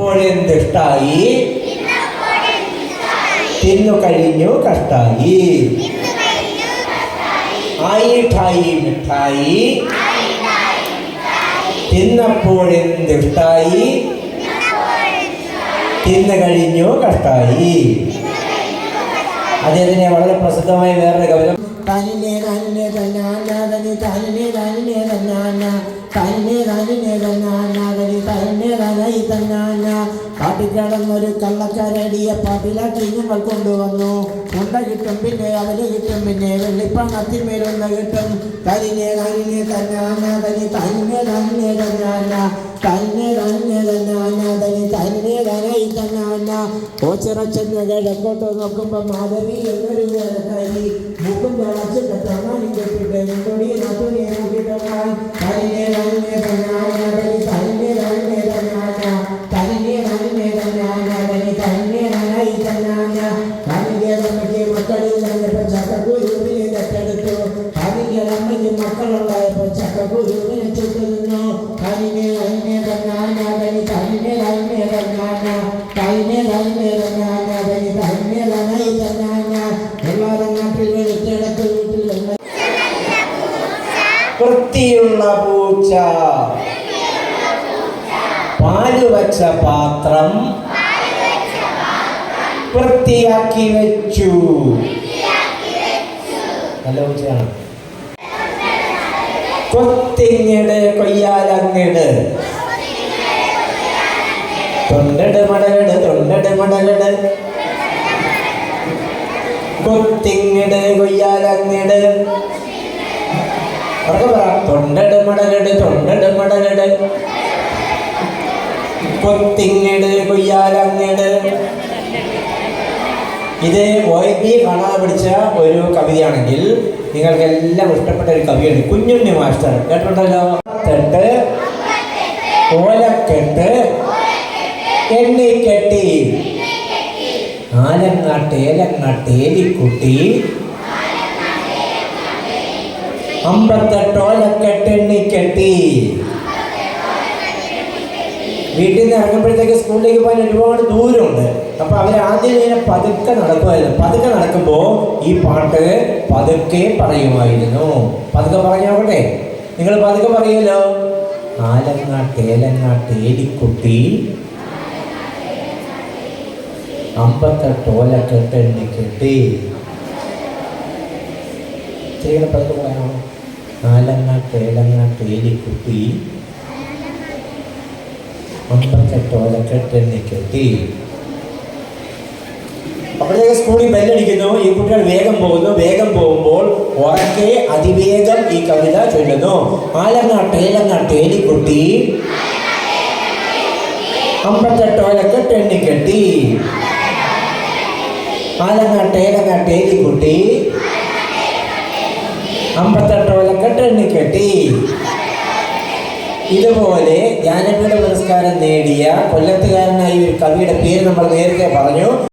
തിന്നപ്പോഴെന്തിഷ്ടായി തിന്നു കഴിഞ്ഞു കഷ്ടായി. ആയിട്ടായി മിഠായി. തിന്നപ്പോഴെന്തിഷ്ടായി തിന്നു കഴിഞ്ഞു കഷ്ടായി. അദ്ദേഹത്തിന് വളരെ പ്രസിദ്ധമായ വേറൊരു കവിത. തന്നെ തന്നെ തന്നെ തന്നെ തന്നെ തന്നെ. തന്നെ തന്നാനാദനി തന്നെ തനൈ തന്നാന കാട്ടിക്കിടന്നൊരു കള്ളക്കരടിയെ പാട്ടിലാക്കി ഞങ്ങൾ കൊണ്ടുവന്നു. മുണ്ട കിട്ടും പിന്നെ അവൽ കിട്ടും പിന്നെ വെള്ളിപ്പണത്തിമേലൊന്ന് കിട്ടും. കരിനെ കരിനെ തന്നാനാദനി തന്നെ തന്നെ തന്നാന. തന്നെ തന്നെ തന്നാനാദനി തന്നെ തനൈ തന്നാന ഓച്ചിറച്ചെന്ന് കിഴക്കോട്ട് നോക്കുമ്പോ മാധവി എന്നൊരു മുഖം വളച്ചിട്ട് തമാനും കെട്ടിട്ട് തന്നെ തന്നാന തനി തന്നെ തന്നെ തന്നാന തന്നെ തന്നെ തന്നാന തന്നെ നനായി തന്നാന എല്ലാവരും നാട്ടിൽ വെളുത്തെടുത്ത് വീട്ടിൽ വൃത്തിയുള്ള പൂച്ച. പാൽ വച്ച പാത്രം വൃത്തിയാക്കി വെച്ചു. നല്ല പൂച്ചയാണ്. കൊത്തിങ്ങിട് കൊയ്യാലങ്ങിട്. തൊണ്ടട് മടലട് തൊണ്ടട് മടലട് കൊത്തിങ്ങിട് കൊയ്യാലങ്ങിട്. ഉറക്കെ പറ തൊണ്ടട് മടലട് തൊണ്ടട് മടലട് ഇത് ഒ കാണാതെ പഠിച്ച ഒരു കവിതയാണെങ്കിൽ നിങ്ങൾക്ക് എല്ലാം ഇഷ്ടപ്പെട്ട ഒരു കവിയാണ് കുഞ്ഞുണ്ണി മാസ്റ്റർ. കേട്ടിട്ടുണ്ടല്ലോ? തെട്ട് ഓലക്കെട്ട് എണ്ണിക്കെട്ടി ആലങ്ങാട്ട് ഏലങ്ങാട്ട് ഏലിക്കുട്ടി. അമ്പത്തെട്ടോലക്കെട്ട് എണ്ണിക്കെട്ടി വീട്ടിൽ നിന്ന് ഇറങ്ങുമ്പോഴത്തേക്ക് സ്കൂളിലേക്ക് പോകാൻ ഒരുപാട് ദൂരമുണ്ട്. അപ്പൊ അവർ ആദ്യം ഇങ്ങനെ പതുക്കെ നടക്കുമായിരുന്നു. പതുക്കെ നടക്കുമ്പോൾ ഈ പാട്ട് പതുക്കെ പറയുമായിരുന്നു. പതുക്കെ പറഞ്ഞോട്ടെ നിങ്ങൾ പതുക്കെ പറയുമല്ലോ ആലങ്ങാട്ട് ഏലങ്ങാട്ട് ഏലിക്കുട്ടി. അമ്പത്തെട്ട് ഓലക്കെട്ട് കെട്ടി. സ്ത്രീകളെ പതുക്കെ പറയാമോ ആലങ്ങാട്ട് ഏലങ്ങാട്ട് കുട്ടി അമ്പത്തെട്ട് ഓലക്കെട്ട് കെട്ടി. അപ്പോഴേക്ക് സ്കൂളിൽ ബെല്ലടിക്കുന്നു. ഈ കുട്ടികൾ വേഗം പോകുന്നു. വേഗം പോകുമ്പോൾ ഉറക്കെ അതിവേഗം ഈ കവിത ചൊല്ലുന്നു. ആലങ്ങാട്ട് ഏലങ്ങാട്ട് ഏലിക്കുട്ടി അമ്പത്തെട്ട് ഓലക്കെട്ട് എണ്ണിക്കെട്ടി ആലങ്ങാട്ട് ഏലങ്ങാട്ട് ഏലിക്കുട്ടി അമ്പത്തെട്ട് ഓലക്കെട്ട് എണ്ണിക്കെട്ടി ഇതുപോലെ ജ്ഞാനപീഠ പുരസ്കാരം നേടിയ കൊല്ലത്തുകാരനായ ഒരു കവിയുടെ പേര് നമ്മൾ നേരത്തെ പറഞ്ഞു.